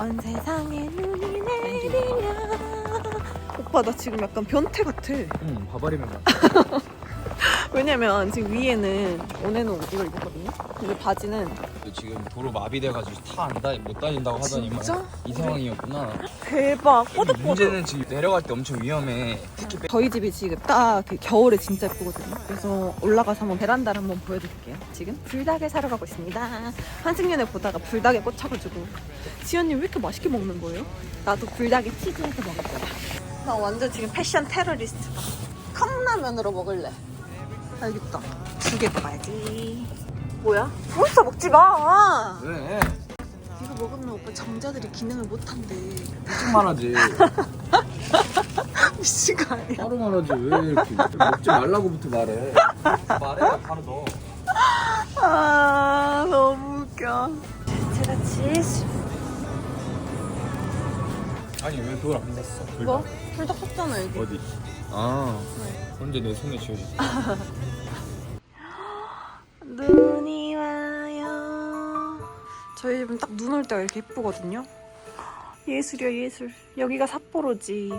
온 세상에 눈이 내리냐 오빠 나 지금 약간 변태 같아. 응 바바리맨 같아 왜냐면 지금 위에는 온에는 이걸 입었거든요? 근데 바지는 지금 도로 마비돼가지고 타 안 다니 못 다닌다고 하더니만 진짜? 이 상황이었구나 대박 근데 꼬득꼬득 문제는 지금 내려갈 때 엄청 위험해 특히 빼- 저희 집이 지금 딱그 겨울에 진짜 예쁘거든요. 그래서 올라가서 한번 베란다를 한번 보여드릴게요. 지금 불닭을 사러 가고 있습니다. 한승연애 보다가 불닭에 꽂혀가지고 지연님 왜 이렇게 맛있게 먹는 거예요? 나도 불닭에 치즈해서 먹을 거야. 나 완전 지금 패션 테러리스트다. 컵라면으로 먹을래. 알겠다. 두 개 먹어야지. 뭐야? 몬스터 먹지 마! 왜? 이거 먹으면 오빠 정자들이 기능을 못한대. 일찍 말하지 미친 거 아니야? 바로 말하지 왜 이렇게 먹지 말라고부터 말해 말해 바로 너아 너무 웃겨 제가 치즈 아니 왜 그걸 안 샀어 뭐? 불닭 샀잖아 여기 어디? 아 언제 내 손에 쥐어졌어 저희 집은 딱 눈 올 때가 이렇게 예쁘거든요 예술이야 예술 여기가 삿포로지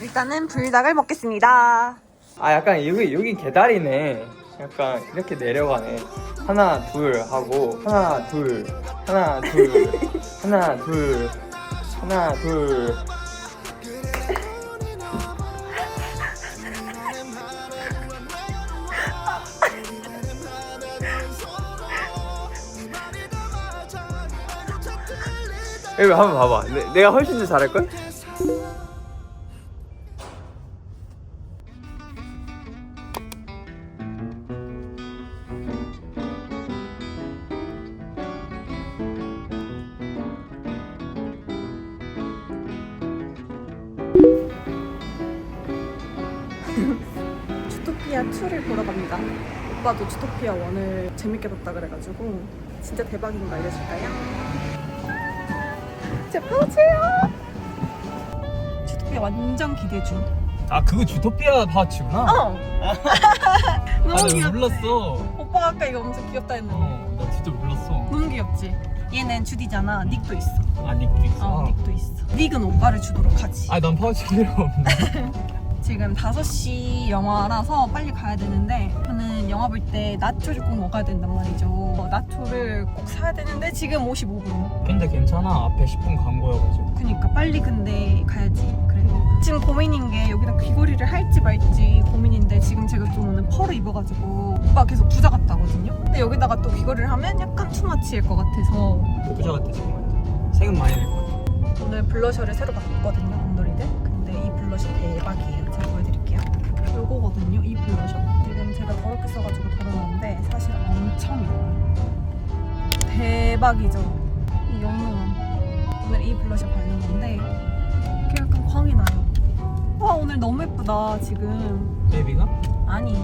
일단은 불닭을 먹겠습니다 아 약간 여기 여기 계다리네. 약간 이렇게 내려가네. 하나 둘 하고 하나 둘 하나 둘 하나 둘 하나 둘. 여기 한번 봐봐. 내, 내가 훨씬 더 잘할 걸? 주토피아 2를 보러 갑니다. 오빠도 주토피아 1을 재밌게 봤다 그래가지고 진짜 대박인 거 알려줄까요? 제 파우치예요. 주토피아 완전 기대 중. 아 그거 주토피아 파츠구나. 어. 너무 아, 나 귀엽. 몰랐어. 오빠 아까 이거 엄청 귀엽다 했는데 어, 나 진짜 몰랐어. 너무 귀엽지. 얘는 주디잖아. 닉도 있어. 아, 닉도 있어. 어, 닉도 있어. 닉은 오빠를 주도록 하지. 아, 난 파우치 필요 없네. 지금 5시 영화라서 빨리 가야 되는데 저는 영화 볼 때 나초를 꼭 먹어야 된단 말이죠. 어, 나초를 꼭 사야 되는데 지금 55분. 근데 괜찮아. 앞에 10분 간 거여가지고. 그니까 빨리 근데 가야지. 그래. 지금 고민인 게 여기다 귀걸이를 할지 말지 고민인데 지금 제가 좀 오늘 펄을 입어가지고 오빠 계속 부자 같다거든요. 근데 여기다가 또 귀걸이를 하면 약간 투머치일 것 같아서 부자 같아, 지금. 생은 많이 낼것 같아. 오늘 블러셔를 새로 바꿨거든요, 온돌이들. 근데 이 블러셔 대박이에요. 제가 보여드릴게요. 요거거든요, 이 블러셔. 제가 더럽게 써가지고 덜어놨는데 사실 엄청 예뻐요. 대박이죠. 이 영롱함. 오늘 이 블러셔 바르는 건데 이렇게 약간 광이 나요. 와 오늘 너무 예쁘다 지금. 베이비가? 아니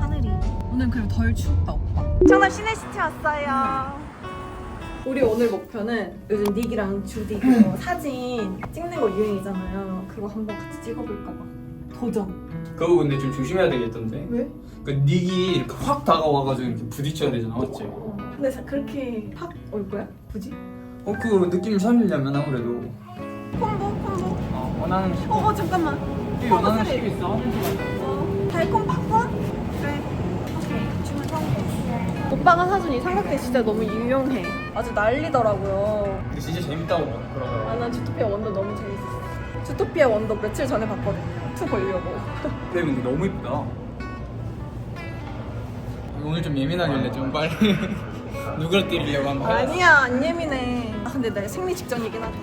하늘이. 오늘 그래도 덜 추웠다 오빠. 청담 시내시티 왔어요. 우리 오늘 목표는 요즘 닉이랑 주디 사진 찍는 거 유행이잖아요. 그거 한번 같이 찍어볼까 봐. 도전. 그거 근데 좀 조심해야 되겠던데. 왜? 그 닉이 이렇게 확 다가와가지고 이렇게 부딪혀야 되잖아, 맞지? 어, 근데 사- 그렇게 팍올 거야? 굳이? 어, 그 느낌 살리려면 아무래도. 콤보 콤보. 어, 원하는 식. 어, 어 잠깐만. 이 원하는. 식 있어. 어, 달콤 팝콘? 그래. 오케이. 주문 성공. 오빠가 사준 이 삼각대 진짜 너무 유용해. 아주 난리더라고요. 근데 진짜 재밌다고 그러더라고. 아, 난 주토피아 원더 너무 재밌었어. 주토피아 원더 며칠 전에 봤거든요. 투 보려고. 근데 근데 너무 이쁘다. 오늘 좀 예민하길래 좀 빨리 누굴 때리려고 한 거야? 아니야, 안 예민해. 아, 근데 내 생리 직전이긴 하다.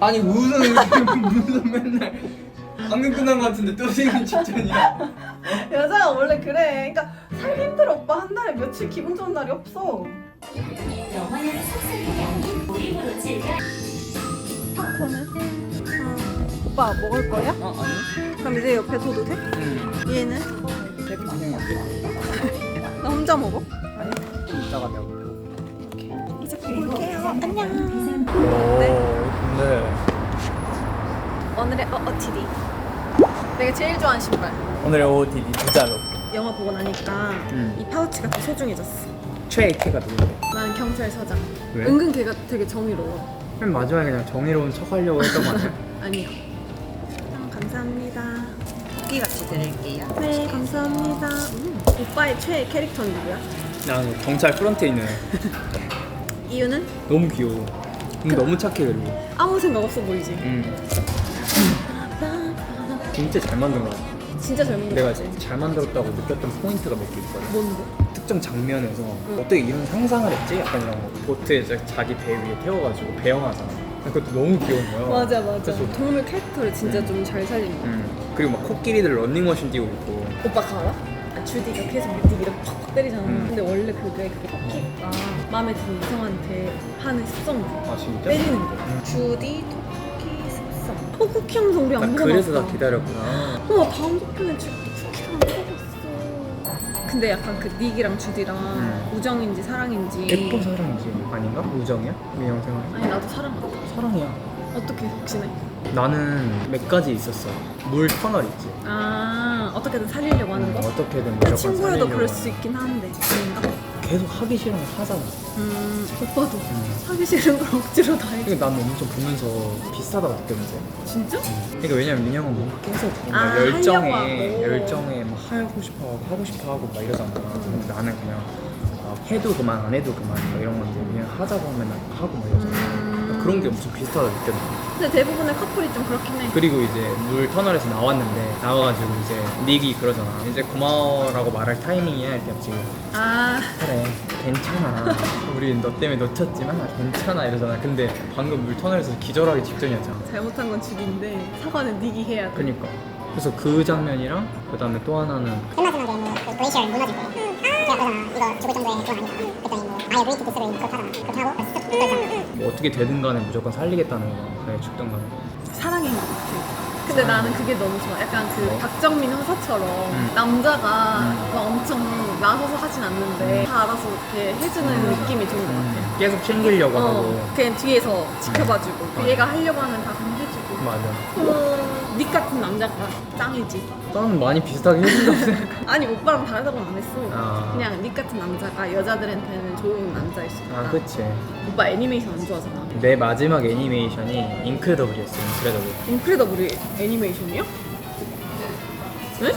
아니 무슨 무슨 맨날 방금 끝난 거 같은데 또 생긴 직전이야. 여자가 원래 그래. 그러니까 살기 힘들어, 오빠. 한 달에 며칠 기분 좋은 날이 없어. 팝콘은? 어. 오빠 먹을 거야? 어 아니? 그럼 이제 옆에 둬도 돼? 응. 얘는? 세트 생각해. 나 혼자 먹어? 아니. 이따가 내가. 이제 볼게요. 안녕. 네. 근데 오늘의 어어티디. 내가 제일 좋아하는 신발. 오늘의 OOTD 진짜로. 영화 보고 나니까 음. 이 파우치가 더 소중해졌어. 최애 캐가 누군데? 나는 경찰서장. 왜? 은근 걔가 되게 정의로워. 맨 마지막에 그냥 정의로운 척 하려고 했던 거 아니야? 아니요. 음, 감사합니다. 토끼 같이 드릴게요. 네, 감사합니다. 음, 오빠의 최애 캐릭터는 누구야? 난 경찰 프런트에 있는 애. 이유는 너무 귀여워. 근데 너무 착해 그리고. 아무 생각 없어 보이지. 음. 진짜 잘 만든 거 같아. 진짜 잘 먹는 내가. 잘 만들었다고 느꼈던 포인트가 몇 개 있거든. 뭔데? 특정 장면에서 어떻게 이런 상상을 했지? 약간 이런 거. 보트에 이제 자기 배 위에 태워가지고 배영하잖아. 그것도 너무 귀여운 거야. 맞아 맞아. 그래서 동물 캐릭터를 진짜 좀잘 살린 거. 음. 그리고 막 코끼리들 런닝머신 뛰고 있고. 오빠 그거 알아? 아, 주디가 계속 밑디기를 팍팍 때리잖아. 음. 근데 원래 그게 그게 토끼가 마음에 드는 이성한테 하는 습성. 아 진짜? 때리는 게. 주디 토끼 습성. 어 쿠키 영상 우리 나 안 보고 그래서 나. 기다렸구나. 어 다음 편에 지금 쿠키를 안 먹었어. 근데 약간 그 닉이랑 주디랑 음. 우정인지 사랑인지. 예뻐 사랑이지 아닌가? 우정이야? 민영 생활. 아니 나도 사랑 같아. 사랑이야. 어떻게 혹시나? 나는 몇 가지 있었어. 물 터널 있지. 아 어떻게든 살리려고 하는 거? 어떻게든 무조건 친구여도 살리려고 그럴 하는 수 있긴 한데. 아닌가? 계속 하기 싫으면 하잖아. 음 오빠도 음. 하기 싫은 걸 억지로 다 해. 그러니까 나는 엄청 보면서 비싸다고 느꼈는데. 진짜? 그러니까 왜냐면 민영은 뭔가 계속 뭔가 아, 열정에 하려고 하고. 열정에 막 하고 싶어 하고 하고 싶어 하고 막 이러잖아. 근데 나는 그냥 아, 해도 그만 안 해도 그만 막 이런 건데 그냥 하자고 하면 난 하고 막 이러잖아. 그런 게 엄청 비슷하다 느꼈는데. 근데 대부분의 커플이 좀 그렇긴 해. 그리고 이제 물 터널에서 나왔는데 나와가지고 이제 닉이 그러잖아. 이제 고마워라고 말할 타이밍이야 이렇게 지금. 아 그래 괜찮아 우리 너 때문에 놓쳤지만 괜찮아 이러잖아 근데 방금 물 터널에서 기절하기 직전이었잖아 잘못한 건 주디인데 사과는 닉이 해야 돼. 그니까 그래서 그 장면이랑 그 다음에 또 하나는 맨 마지막에는 그 글레이시얼 무너질 때 제가 그러잖아 이거 죽을 정도의 그건 아니다 그랬더니 뭐 I agree to disagree 그렇게 하고 쓱 이러잖아 뭐 어떻게 되든 간에 무조건 살리겠다는 거 그래 죽든 간에 사랑인 것 같아. 근데 나는 그게 너무 좋아. 약간 그 뭐? 박정민 형사처럼 음. 남자가 음. 막 엄청 나서서 하진 않는데 다 알아서 이렇게 해주는 느낌이 좋은 것 같아. 음, 계속 챙기려고 하고 어, 그냥 뒤에서 지켜봐주고 그 어. 얘가 하려고 하면 다 그냥 해주고 맞아. 어, 닉 같은 남자가 짱이지. 나는 많이 비슷하게 해준다고 생각 아니 오빠랑 다르다고는 안 했어. 아. 그냥 닉 같은 남자가 여자들한테는 좋은 남자일 수 있다. 아 그치. 오빠 애니메이션 안 좋아하잖아. 내 마지막 애니메이션이 인크레더블이었어 인크레더블. 인크레더블이 애니메이션이야? 응?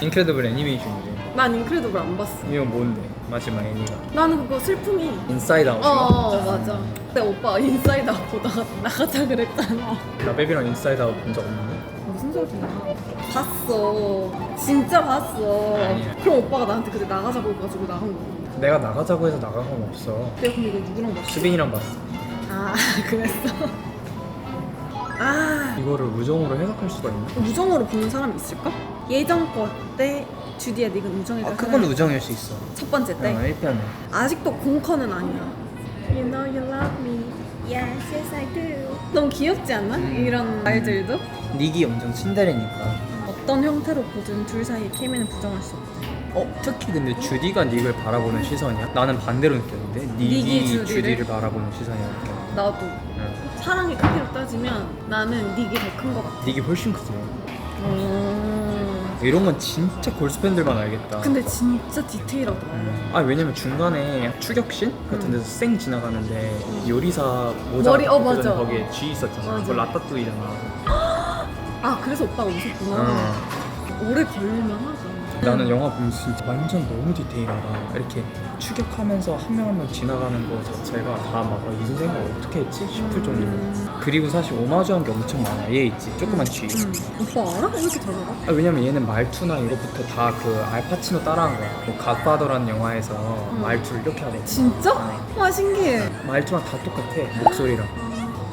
인크레더블 애니메이션이지 난 인크레더블 안 봤어 이거 뭔데 마지막 애니가 나는 그거 슬픔이 인사이드 아웃인가? 어 맞아 근데 오빠 인사이드 아웃 보다가 나가자 그랬잖아 나 베비랑 인사이드 아웃 본 적 없는데? 무슨 소리야? 봤어. 진짜 봤어. 아니야. 그럼 오빠가 나한테 그때 나가자고 해가지고 나간 거야. 내가 나가자고 해서 나간 건 없어 내가 근데 이거 누구랑 봤어? 수빈이랑 봤어 아 그랬어. 아 이거를 우정으로 해석할 수가 있나? 우정으로 보는 사람이 있을까? 예전 거 때 주디야 닉은 우정이다. 아 그건 우정일 수 있어 첫 번째 때 어, 1편에 아직도 공커는 아니야. You know you love me. Yes, yes I do. 너무 귀엽지 않아? 음. 이런 말들도 닉이 엄청 친데레니까 어떤 형태로 보든 둘 사이의 케미는 부정할 수 없다. 어? 특히 근데 주디가 닉을 바라보는 시선이야? 나는 반대로 느꼈는데 닉이, 닉이 주디를? 주디를 바라보는 시선이야 나도 응. 사랑의 크기로 따지면 나는 닉이 더 큰 것 같아. 닉이 훨씬 크지 음. 이런 건 진짜 골스팬들만 알겠다 근데 진짜 디테일하더라. 음. 아 왜냐면 중간에 추격신 같은 데서 쌩 지나가는데 요리사 모자 머리, 어, 전에 맞아. 거기에 쥐 있었잖아 맞아. 그거 라따뚜이잖아 아 그래서 오빠가 웃었구나. 응. 오래 걸릴만 하다. 나는 영화 보면서 진짜 완전 너무 디테일하다 이렇게 추격하면서 한 명 한 명 지나가는 거 자체가 다막이 생각 어떻게 했지 싶을 정도로 음. 그리고 사실 오마주한 게 엄청 많아 얘 있지 조그만 쥐 음. 오빠 알아? 이렇게 잘 알아? 아, 왜냐면 얘는 말투나 이거부터 다 그 알파치노 따라한 거야 뭐 갓파더라는 영화에서 말투를 이렇게 하거든 진짜? 어. 와 신기해. 말투랑 다 똑같아 목소리랑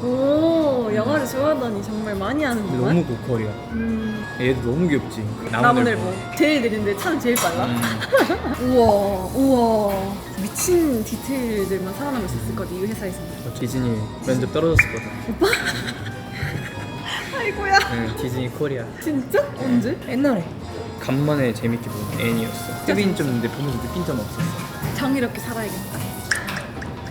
오 영화를 좋아하다니 정말 많이 아는구만. 너무 고퀄이야 음, 얘도 너무 귀엽지 나무늘보 제일 느린데 차는 제일 빨라. 음. 우와 우와 미친 디테일들만 살아남을 수 있을 것 같아 이 회사에서. 디즈니 면접 떨어졌었거든 아이고야. 응, 디즈니 코리아 진짜? 언제? 옛날에 간만에 재밌게 본 애니였어 수빈 좀 근데 보면서 느낀 점 없었어 정의롭게 살아야겠다.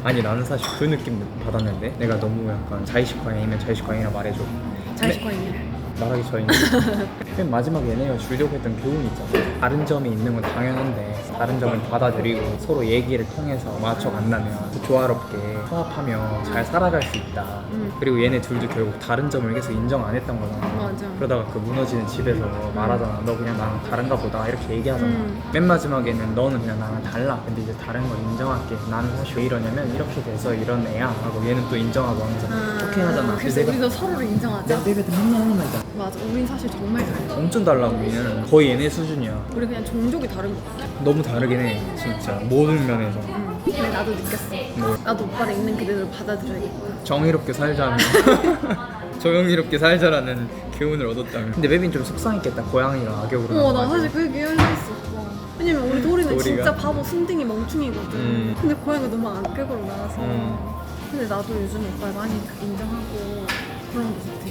아니 나는 사실 그 느낌 받았는데 내가 너무 약간 자의식 과잉이면 자의식 과잉이라 말해줘. 자식과이냐? 말하기 전에 맨 마지막에 얘네가 주려고 했던 교훈이 있잖아 다른 점이 있는 건 당연한데 다른 점을 받아들이고 서로 얘기를 통해서 맞춰간다면 조화롭게 화합하며 잘 살아갈 수 있다 음. 그리고 얘네 둘도 결국 다른 점을 계속 인정 안 했던 거잖아 맞아. 그러다가 그 무너지는 집에서 말하잖아 너 그냥 나랑 다른가 보다 이렇게 얘기하잖아 음. 맨 마지막에는 너는 그냥 나랑 달라 근데 이제 다른 걸 인정할게 나는 사실 왜 이러냐면 이렇게 돼서 이런 애야 하고 얘는 또 인정하고 하면서 어떻게 하잖아 아, 그래서 내가 우리도 서로를 인정하자. 내가 맨날 하는 말이잖아 맞아. 우린 사실 정말 달라. 엄청 달라 우리는 거의 얘네 수준이야 우리 그냥 종족이 다른 거 같아. 너무 다르긴 해 진짜 모든 면에서 응. 근데 나도 느꼈어. 뭐 나도 오빠를 있는 그대로 받아들여야겠다. 정의롭게 살자면 조용히롭게 살자라는 교훈을 얻었다면 근데 베빈 좀 속상했겠다 고양이가 악역으로 어, 나 나와가지고. 사실 그 열려있어. 오빠. 왜냐면 우리 도리는 도리가? 진짜 바보 순둥이 멍충이거든. 음. 근데 고양이가 너무 악역으로 나와서. 음. 근데 나도 요즘 오빠를 많이 인정하고 그런 거 같아.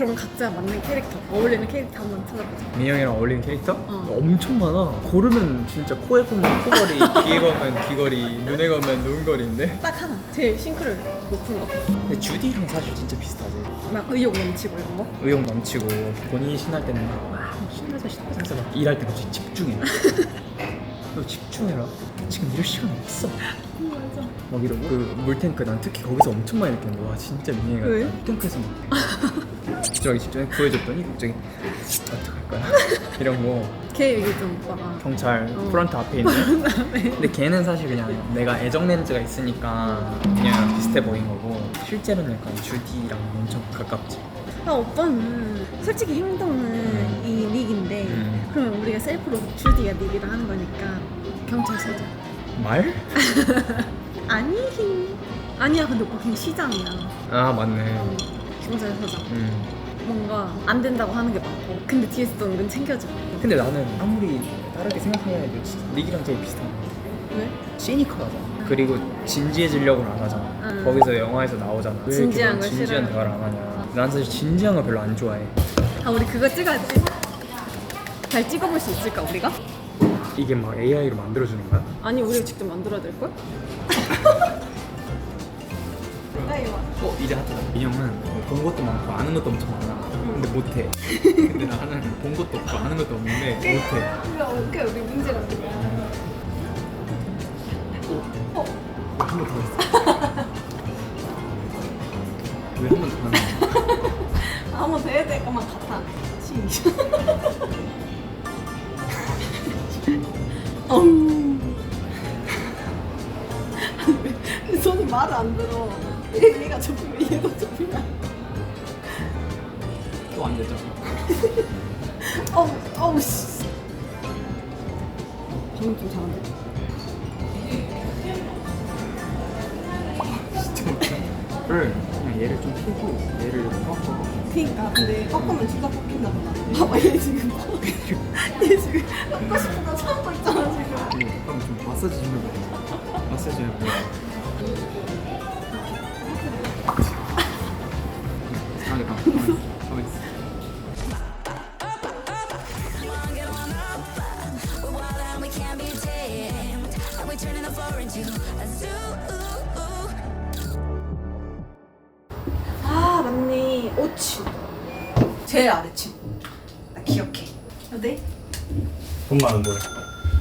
그럼 각자 맞는 캐릭터, 어울리는 캐릭터 한번 찾아보자. 민영이랑 어울리는 캐릭터? 어. 엄청 많아 고르면 진짜 코에 보면 코걸이 귀에 가면 귀걸이 눈에 가면 눈걸이인데 딱 하나. 제일 싱크를 높은 거. 근데 주디랑 사실 진짜 비슷하지 막 의욕 넘치고 이런 거. 의욕 넘치고 본인이 신날 때는 막 와, 신나서 신나서 막 일할 때 갑자기 집중해 너 집중해라 지금 이럴 시간 없어 맞아. 막 이러고 그 물탱크 난 특히 거기서 엄청 많이 느꼈는데 와 진짜 민영이가 왜? 물탱크에서 막 집중하기 집중해 구해줬더니 갑자기 어떡할 거야 이런 거 걔 얘기 좀 오빠가. 경찰 어. 프런트 앞에 있는 근데 걔는 사실 그냥 내가 애정 렌즈가 있으니까 그냥 비슷해 보인 거고 실제로는 약간 주디랑 엄청 가깝지 아 오빠는 솔직히 행동은 이 닉인데 음. 그러면 우리가 셀프로 주디가 닉이라 하는 거니까 경찰서죠. 말? 아니 아니야 근데 오빠 그냥 시장이야. 아 맞네 어, 경찰서장. 음. 뭔가 안 된다고 하는 게 많고 근데 뒤에서 또 은근 챙겨주고. 근데 나는 아무리 다르게 생각하면 진짜 닉이랑 되게 비슷한 거 왜? 시니컬하잖아 그리고 진지해지려고는 안 하잖아 응. 거기서 영화에서 나오잖아 왜 이렇게 진지한 넌걸 진지한 싫어해. 대화를 안 하냐 난 사실 진지한 거 별로 안 좋아해 아 우리 그거 찍어야지. 잘 찍어볼 수 있을까 우리가? 이게 막 AI로 만들어주는 거야? 아니 우리가 직접 만들어야 될 걸? 어 이제 하다 민영은 본 것도 많고 아는 것도 엄청 많아 근데 못해 근데 나는 본 것도 없고 아는 것도 없는데 못해 우리가 오케이 우리 문제가 뭐야? 한 번 더 했어 왜 한 번더 하는 거야? 한번 돼야 될 것만 같아. 시. 어우. 근데 손이 말을 안 들어. 얘, 얘가 접히면 얘도 접히면. 또안 되잖아 어우, 어우, 씨. 방금 좀 잘한데? 그냥 얘를 좀 피고 얘를 꺾어 그니까, 근데 꺾으면 둘다 꺾인다 보다. 봐봐, 얘 지금. 얘 지금 꺾고 싶은 거 참고 있잖아, 지금. 이거 잠깐만 좀 마사지 좀 해봐 마사지 해봐 20만 거야.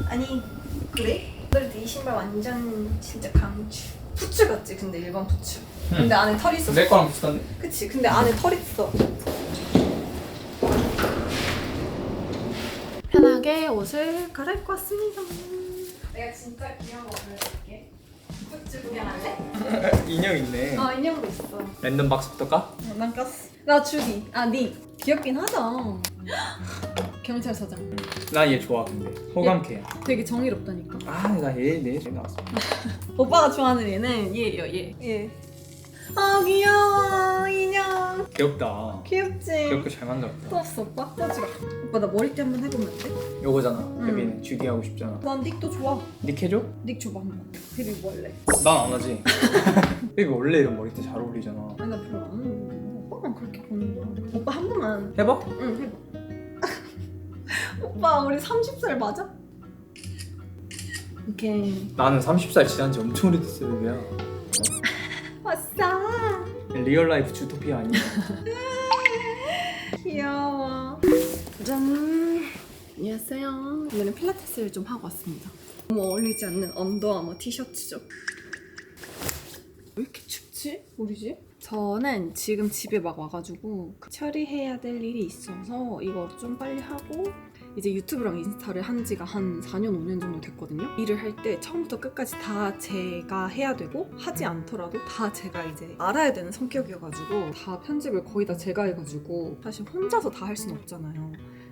아니 그래? 너한테 이 네 신발 완전 진짜 강추. 부츠 같지? 근데 일반 부츠. 근데 안에 털 있어. 내 거랑 비슷한데? 그치? 근데 안에 털 있어. 편하게 옷을 갈아입고 왔습니다. 내가 진짜 귀여운 거 보여줄게. 부츠 구경할래? 인형 있네. 어 인형도 있어. 랜덤 박스부터 까? 어, 난 깠어. 나 주디. 아 니. 귀엽긴 하다. 음. 경찰서장. 나 얘 좋아 근데 호감캐 되게 정의롭다니까. 아나얘내 얘 나왔어 오빠가 좋아하는 얘는 얘예요, 얘. 얘. 아, 귀여워. 인형. 귀엽다 귀엽지? 귀엽고 잘 만들었다 또 없어, 오빠? 또 주라. 오빠, 나 머리띠 한번 해보면 안 돼? 요거잖아 응. 베비는 주디 하고 싶잖아 난 닉도 좋아. 닉 해줘? 닉 줘봐, 한번. 베비 뭐 할래? 난 안 하지 베비 원래 이런 머리띠 잘 어울리잖아 아니, 나 별로 안. 오빠만 그렇게 보는 거야. 오빠 한 번만. 해봐? 응, 해봐. 오빠, 우리 30살 맞아? 오케이. 나는 30살 지난 지 엄청 오래됐어 베비야 왔어. 리얼 라이프 주토피아 아니야 귀여워. 짠. 안녕하세요. 오늘은 필라테스를 좀 하고 왔습니다. 너무 어울리지 않는 언더아머 티셔츠죠. 왜 이렇게 춥지? 우리 집? 저는 지금 집에 막 와가지고 처리해야 될 일이 있어서 이거 좀 빨리 하고 이제 유튜브랑 인스타를 한 지가 한 4년, 5년 정도 됐거든요. 일을 할 때 처음부터 끝까지 다 제가 해야 되고 하지 않더라도 다 제가 이제 알아야 되는 성격이어가지고 다 편집을 거의 다 제가 해가지고 사실 혼자서 다 할 수는 없잖아요.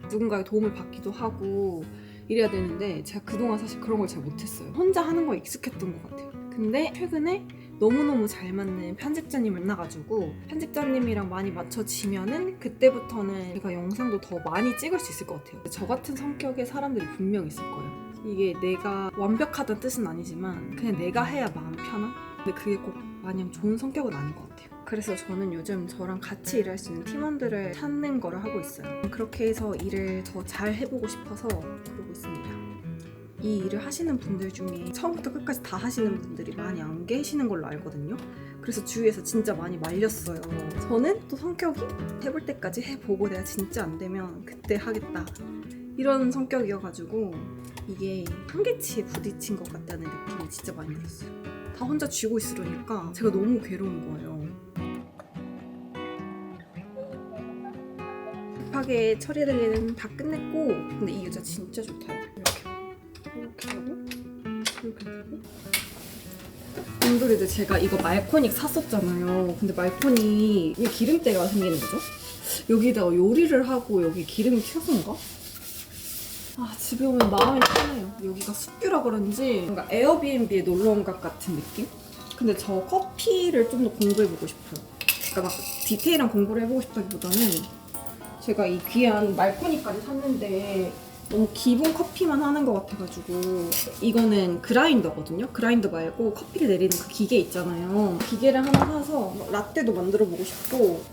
누군가의 도움을 받기도 하고 이래야 되는데 제가 그동안 사실 그런 걸 잘 못했어요. 혼자 하는 거에 익숙했던 것 같아요. 근데 최근에 너무너무 잘 맞는 편집자님을 만나가지고 편집자님이랑 많이 맞춰지면은 그때부터는 제가 영상도 더 많이 찍을 수 있을 것 같아요. 저 같은 성격의 사람들이 분명 있을 거예요. 이게 내가 완벽하다는 뜻은 아니지만 그냥 내가 해야 마음 편한? 근데 그게 꼭 마냥 좋은 성격은 아닌 것 같아요. 그래서 저는 요즘 저랑 같이 일할 수 있는 팀원들을 찾는 거를 하고 있어요. 그렇게 해서 일을 더 잘 해보고 싶어서 그러고 있습니다. 이 일을 하시는 분들 중에 처음부터 끝까지 다 하시는 분들이 많이 안 계시는 걸로 알거든요. 그래서 주위에서 진짜 많이 말렸어요. 저는 또 성격이 해볼 때까지 해보고 내가 진짜 안 되면 그때 하겠다. 이런 성격이어가지고 이게 한계치에 부딪힌 것 같다는 느낌이 진짜 많이 들었어요. 다 혼자 쥐고 있으려니까 제가 너무 괴로운 거예요. 급하게 일은 다 끝냈고 근데 이 여자 진짜 좋다. 하고 곰돌이들 제가 이거 말코닉 샀었잖아요. 근데 말코닉 이 기름때가 생기는 거죠? 여기다가 요리를 하고 여기 기름이 튀어서인가? 아 집에 오면 마음이 편해요. 여기가 숲뷰라 그런지 뭔가 에어비앤비에 놀러 온 것 같은 느낌? 근데 저 커피를 좀 더 공부해보고 싶어요. 그러니까 막 디테일한 공부를 해보고 싶다기보다는 제가 이 귀한 말코니까지 샀는데 너무 기본 커피만 하는 것 같아가지고 이거는 그라인더거든요. 그라인더 말고 커피를 내리는 그 기계 있잖아요. 기계를 하나 사서 뭐 라떼도 만들어 보고 싶고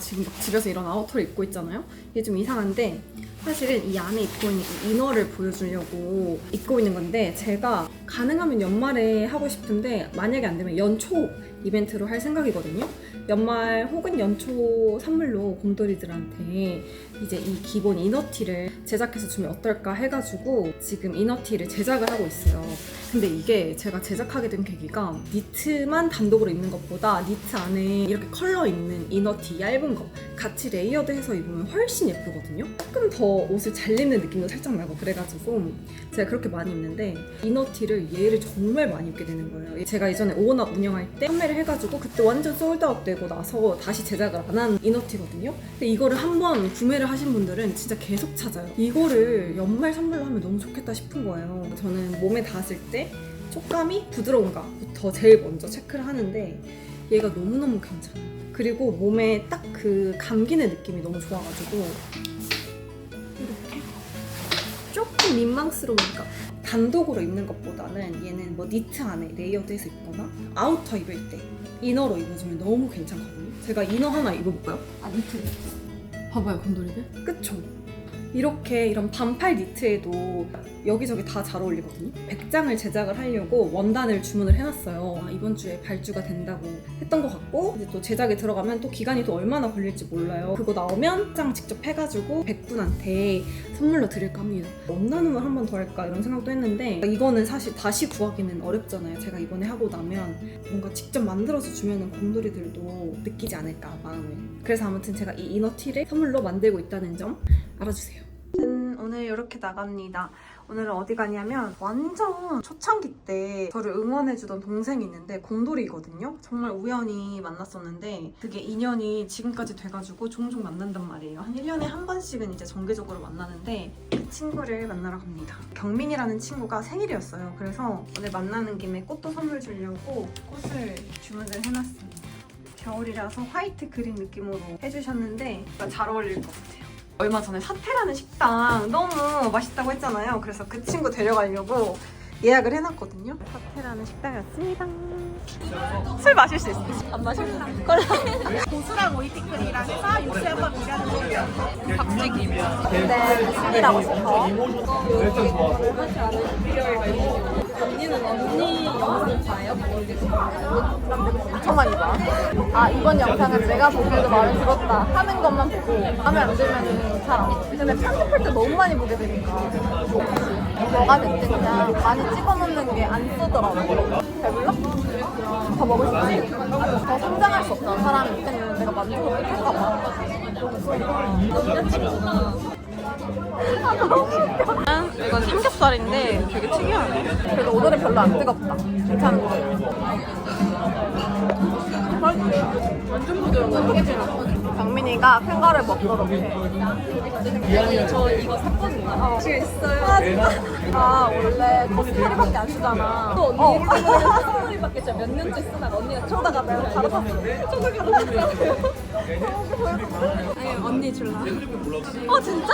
지금 막 집에서 이런 아우터를 입고 있잖아요. 이게 좀 이상한데 사실은 이 안에 입고 있는 이 이너를 보여주려고 입고 있는 건데 제가 가능하면 연말에 하고 싶은데 만약에 안 되면 연초 이벤트로 할 생각이거든요. 연말 혹은 연초 선물로 곰돌이들한테 이제 이 기본 이너티를 제작해서 주면 어떨까 해가지고 지금 이너티를 제작을 하고 있어요. 근데 이게 제가 제작하게 된 계기가 니트만 단독으로 입는 것보다 니트 안에 이렇게 컬러 있는 이너티 얇은 거 같이 레이어드해서 입으면 훨씬 예쁘거든요. 조금 더 옷을 잘 입는 느낌도 살짝 나고 그래가지고 제가 그렇게 많이 입는데 이너티를 얘를 정말 많이 입게 되는 거예요. 제가 이전에 오원업 운영할 때 판매를 해가지고 그때 완전 솔드아웃 되고 나서 다시 제작을 안 한 이너티거든요. 근데 이거를 한번 구매를 하신 분들은 진짜 계속 찾아요. 이거를 연말 선물로 하면 너무 좋겠다 싶은 거예요. 저는 몸에 닿았을 때 촉감이 부드러운가부터 제일 먼저 체크를 하는데 얘가 너무너무 괜찮아요. 그리고 몸에 딱 그 감기는 느낌이 너무 좋아가지고 이렇게 조금 민망스러우니까 단독으로 입는 것보다는 얘는 뭐 니트 안에 레이어드해서 입거나 아우터 입을 때 이너로 입어주면 너무 괜찮거든요. 제가 이너 하나 입어볼까요? 아 니트. 봐봐요, 곰돌이들. 그쵸? 이렇게 이런 반팔 니트에도 여기저기 다 잘 어울리거든요. 100장을 제작을 하려고 원단을 주문을 해놨어요. 아, 이번 주에 발주가 된다고 했던 것 같고 이제 또 제작에 들어가면 또 기간이 또 얼마나 걸릴지 몰라요. 그거 나오면 장 직접 해가지고 100분한테 선물로 드릴까 합니다. 원단음을 한 번 더 할까 이런 생각도 했는데 이거는 사실 다시 구하기는 어렵잖아요. 제가 이번에 하고 나면 뭔가 직접 만들어서 주면은 곰돌이들도 느끼지 않을까 마음을. 그래서 아무튼 제가 이 이너티를 선물로 만들고 있다는 점 알아주세요. 짠, 오늘 이렇게 나갑니다. 오늘은 어디 가냐면 완전 초창기 때 저를 응원해주던 동생이 있는데 곰돌이거든요. 정말 우연히 만났었는데 그게 인연이 지금까지 돼가지고 종종 만난단 말이에요. 한 1년에 한 번씩은 이제 정기적으로 만나는데 그 친구를 만나러 갑니다. 경민이라는 친구가 생일이었어요. 그래서 오늘 만나는 김에 꽃도 선물 주려고 꽃을 주문을 해놨습니다. 겨울이라서 화이트 그린 느낌으로 해주셨는데 잘 어울릴 것 같아요. 얼마 전에 사태라는 식당 너무 맛있다고 했잖아요. 그래서 그 친구 데려가려고 예약을 해놨거든요. 사태라는 식당이었습니다. 술 마실 수 있어요? 안 마실래? 콜라. 고수랑 오이티클이랑 해서 육수 한번 비벼주세요. 갑자기. 근데 술이라고 싶어. 언니는 언니 영상 봐요? 엄청 많이 봐. 아 이번 영상은 내가 보기에도 마음에 들었다 하는 것만 보고 마음에 안 들면 잘안 봐. 근데 편집할 때 너무 많이 보게 되니까 뭐가 됐든 그냥 많이 찍어놓는 게 안 쓰더라고. 배불러? 더 먹을 수 있지? 더 성장할 수 없잖아 사람이. 그때는 내가 만족을 못할까 봐. 아 너무 웃겨. 이건 삼겹살인데 되게 특이하네. 그래도 오늘은 별로 안 뜨겁다. 괜찮은데. 완전 부드러워. 강민이가 큰 거를 먹도록 해. 저 이거 샀거든요. 어. 지금 있어요? 아? 아, 원래 커스터리밖에 안 쓰잖아. 또 언니 진짜 몇 년째 쓰다가 언니가 쳐다가 내가 갈아탔어. 쳐다 갈아탔어. 아니, 언니 줄라. 어, 진짜?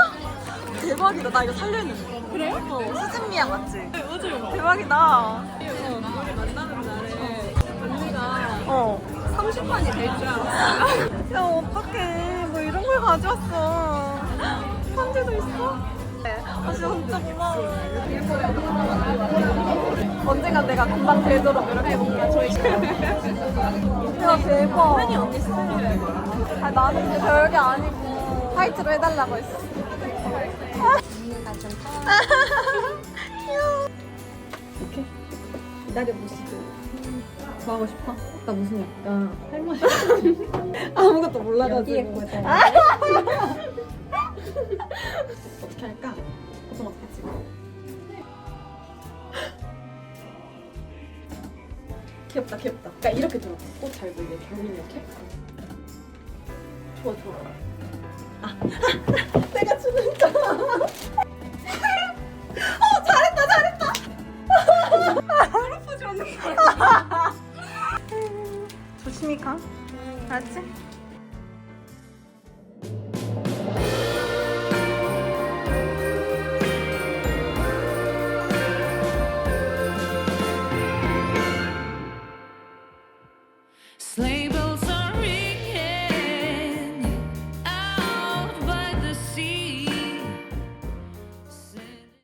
대박이다. 나 이거 살려있는데. 그래? 어, 수진미야 맞지? 맞아. 대박이다. 우리 만나는 날에 언니가 어. 30판이 될 줄 알았어. 야, 어떡해. 뭐 이런 걸 가져왔어. 편지도 있어? 네. 아, 진짜 고마워. 언젠가 내가 금방 되도록 이렇게 뭔가 저희 야, 대박. 팬이 언니 스타일이야. 아, 나는 별게 아니고 화이트로 해달라고 했어. 귀여워. 이렇게 기다려 보시죠. 뭐 하고 싶어? 나 무슨 약간 할 말이 아무것도 몰라가지고 어떻게 할까? 거 같지? 귀엽다 귀엽다 그러니까 이렇게 들어 꽃잘 보이게 경민 이렇게 좋아 좋아 아 내가 주는 줄 조심